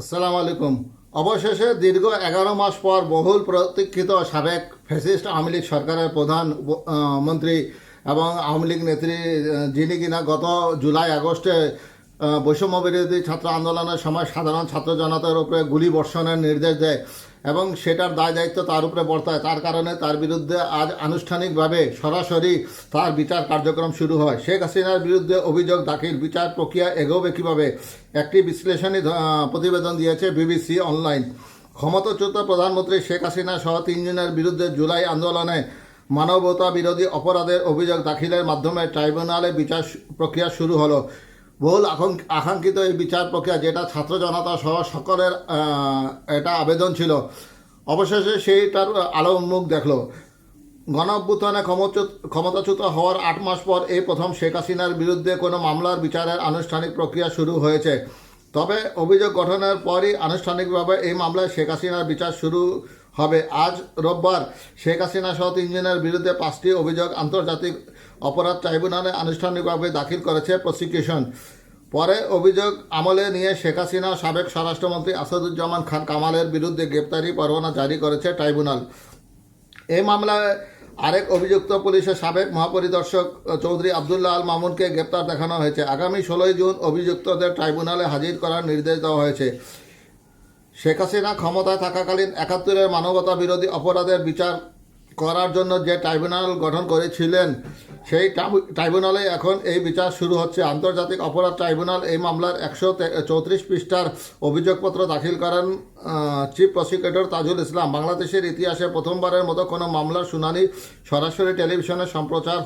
আসসালামু আলাইকুম। অবশেষে দীর্ঘ এগারো মাস পর বহুল প্রতীক্ষিত সাবেক ফ্যাসিস্ট আওয়ামী লীগ সরকারের প্রধান মন্ত্রী এবং আওয়ামী লীগ নেত্রী যিনি কিনা গত জুলাই, আগস্টে বৈষম্য বিরোধী ছাত্র আন্দোলনের সময় সাধারণ ছাত্র জনতার উপরে গুলি বর্ষণের নির্দেশ দেয় এবং সেটার দায় দায়িত্ব তার উপরে বর্তায়। তার কারণে তার বিরুদ্ধে আজ আনুষ্ঠানিকভাবে সরাসরি তার বিচার কার্যক্রম শুরু হয়। শেখ হাসিনার বিরুদ্ধে অভিযোগ দাখিল। বিচার প্রক্রিয়া এগোবে কীভাবে? একটি বিশ্লেষণী প্রতিবেদন দিয়েছে বিবিসি অনলাইন। ক্ষমতাচ্যুত প্রধানমন্ত্রী শেখ হাসিনা সহ তিনজনের বিরুদ্ধে জুলাই আন্দোলনে মানবতা বিরোধী অপরাধের অভিযোগ দাখিলের মাধ্যমে ট্রাইব্যুনালে বিচার প্রক্রিয়া শুরু হলো। বহুল আকাঙ্ক- আকাঙ্ক্ষিত এই বিচার প্রক্রিয়া, যেটা ছাত্র জনতা সহ সকলের এটা আবেদন ছিল। অবশেষে সেইটার আলো উন্মুখ দেখল। গণ অভ্যুত্থানে ক্ষমতাচ্যুত হওয়ার আট মাস পর এই প্রথম শেখ হাসিনার বিরুদ্ধে কোনো মামলার বিচারের আনুষ্ঠানিক প্রক্রিয়া শুরু হয়েছে। তবে অভিযোগ গঠনের পরই আনুষ্ঠানিকভাবে এই মামলায় শেখ হাসিনার বিচার শুরু হবে। আজ রোববার শেখ হাসিনা সহ তিনজনের বিরুদ্ধে পাঁচটি অভিযোগ আন্তর্জাতিক অপরাধ ট্রাইব্যুনালে আনুষ্ঠানিকভাবে দাখিল করেছে প্রসিকিউশন। পরে অভিযোগ আমলে নিয়ে শেখ হাসিনা সাবেক স্বরাষ্ট্রমন্ত্রী আসাদুজ্জামান খান কামালের বিরুদ্ধে গ্রেপ্তারি পরোয়ানা জারি করেছে ট্রাইব্যুনাল। এই মামলায় আরেক অভিযুক্ত পুলিশের সাবেক মহাপরিদর্শক চৌধুরী আবদুল্লাহ আল মামুনকে গ্রেপ্তার দেখানো হয়েছে। আগামী ষোলোই জুন অভিযুক্তদের ট্রাইব্যুনালে হাজির করার নির্দেশ দেওয়া হয়েছে। শেখ হাসিনা ক্ষমতায় থাকাকালীন একাত্তরের মানবতা বিরোধী অপরাধের বিচার করার জন্য যে ট্রাইব্যুনাল গঠন করেছিলেন, সেই ট্রাইব্যুনালে এখন এই বিচার শুরু হচ্ছে। আন্তর্জাতিক অপরাধ ট্রাইব্যুনাল এই মামলার একশো চৌত্রিশ পৃষ্ঠার অভিযোগপত্র দাখিল করেন চিফ প্রসিকিউটর তাজুল ইসলাম। বাংলাদেশের ইতিহাসে প্রথমবারের মতো কোনো মামলার শুনানি সরাসরি টেলিভিশনে সম্প্রচার